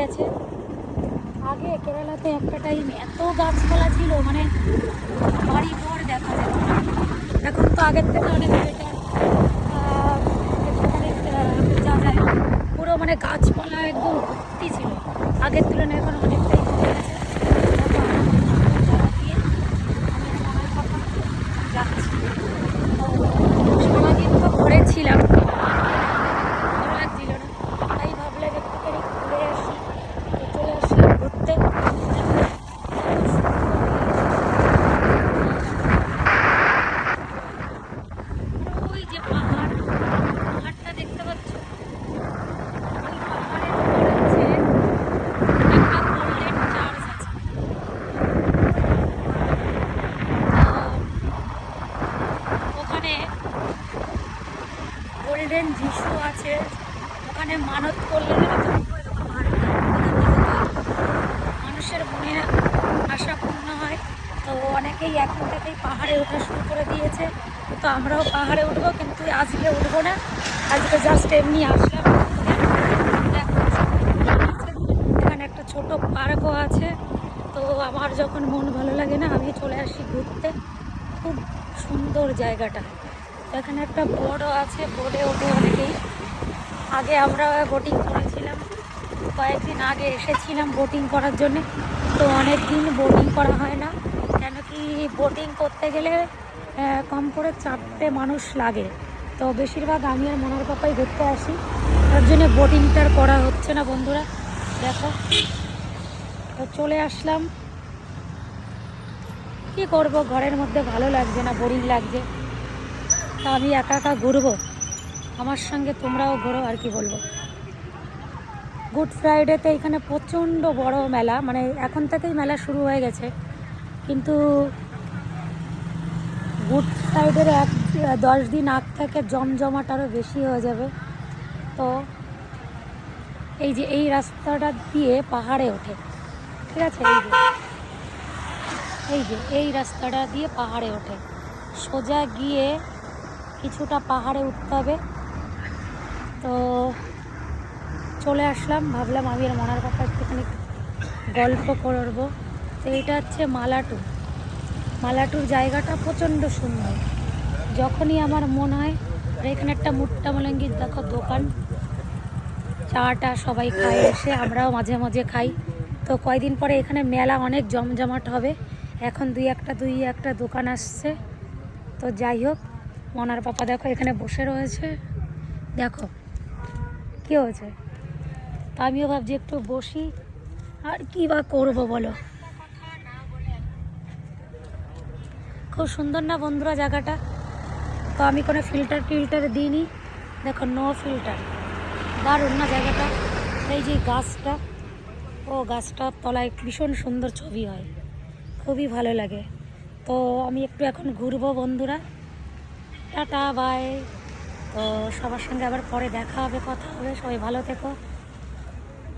গেছে। আগে কেরালাতে একটা টাইম এত গাছপালা ছিল মানে বাড়ি ঘর দেখা যেত এখন তো আগের থেকে অনেক বেটার যা যায় পুরো মানে গাছপালা একদম ভর্তি ছিল। আগের তুলনায় এখন অনেকটাই কমে গেছে দেখো, আমার জায়গা দিয়ে আমি আমার কথা যাচ্ছি সারাদিন তো ঘরে ছিলাম ভালো লাগছিল না তাই ভাবলাম একটুখানি ঘুরে আসি তো চলে আসলাম ঘুরতে ওই যে পাহাড় পাহাড়টা দেখতে পাচ্ছ ওই পাহাড়ের উপর হচ্ছে একটা গোল্ডেন চার্চ আছে তো ওখানে গোল্ডেন যিশু আছে, ওখানে মানত করলে মানুষের মনে আশা পূর্ণ হয়। তো অনেকেই এখন থেকেই পাহাড়ে ওঠা শুরু করে দিয়েছে। তো আমরাও পাহাড়ে উঠবো, কিন্তু আজকে উঠবো না। আজকে জাস্ট এমনি আসলাম। এখানে একটা ছোট পার্কও আছে। তো আমার যখন মন ভালো লাগে না, আমি চলে আসি ঘুরতে। খুব সুন্দর জায়গাটা। এখানে একটা বোর্ডও আছে বোর্ডে ওঠে অনেকেই। আগে আমরা বোটিং করেছিলাম, কয়েকদিন আগে এসেছিলাম বোটিং করার জন্যে। তো অনেক দিন বোটিং করা হয় না, কেন কি বোটিং করতে গেলে কম করে চারটে মানুষ লাগে। তো বেশিরভাগ আমি আর মনার পাপাই ঘুরতে আসি। তার জন্য বোটিংটার করা হচ্ছে না বন্ধুরা। দেখো, তো চলে আসলাম। কি করব, ঘরের মধ্যে ভালো লাগছে না বোরিং লাগছে। তা আমি একা একা ঘুরবো? আমার সঙ্গে তোমরাও ঘোরো আর কি বলব? গুড ফ্রাইডেতে এখানে প্রচণ্ড বড় মেলা মানে এখন থেকেই মেলা শুরু হয়ে গেছে। কিন্তু গুড ফ্রাইডের এক, দশ দিন আগ থেকে জমজমাট আরও বেশি হয়ে যাবে। তো এই যে এই রাস্তাটা দিয়ে পাহাড়ে ওঠে, ঠিক আছে? এই যে এই যে এই রাস্তাটা দিয়ে পাহাড়ে ওঠে। সোজা গিয়ে কিছুটা পাহাড়ে উঠতে হবে। তো চলে আসলাম, ভাবলাম আমি আর মনার কথা একটুখানি গল্প করব। তো এটা হচ্ছে মালাটু মালাটুর জায়গাটা প্রচণ্ড সুন্দর। যখনই আমার মন হয়, আর এখানে একটা মুট্টা মলঙ্গির দেখো দোকান, চাটা সবাই খায়, এসে আমরাও মাঝে মাঝে খাই। তো কয়দিন পরে এখানে মেলা অনেক জমজমাট হবে। এখন দুই একটা দুই একটা দোকান আসছে। তো যাই হোক মনার পাপা দেখো, এখানে বসে রয়েছে। দেখো, কি হয়েছে? তা আমিও ভাবছি একটু বসি। আর কি বা করব বলো? খুব সুন্দর না বন্ধুরা জায়গাটা? তো আমি কোনো ফিল্টার টিল্টার দিইনি। দেখো নো ফিল্টার দারুণ না জায়গাটা? এই যে গাছটা, ও গাছটার তলায় ভীষণ সুন্দর ছবি হয়। খুবই ভালো লাগে। তো আমি একটু এখন ঘুরবো বন্ধুরা। টাটা বাই তো সবার সঙ্গে আবার পরে দেখা হবে কথা হবে। সবাই ভালো থেকো।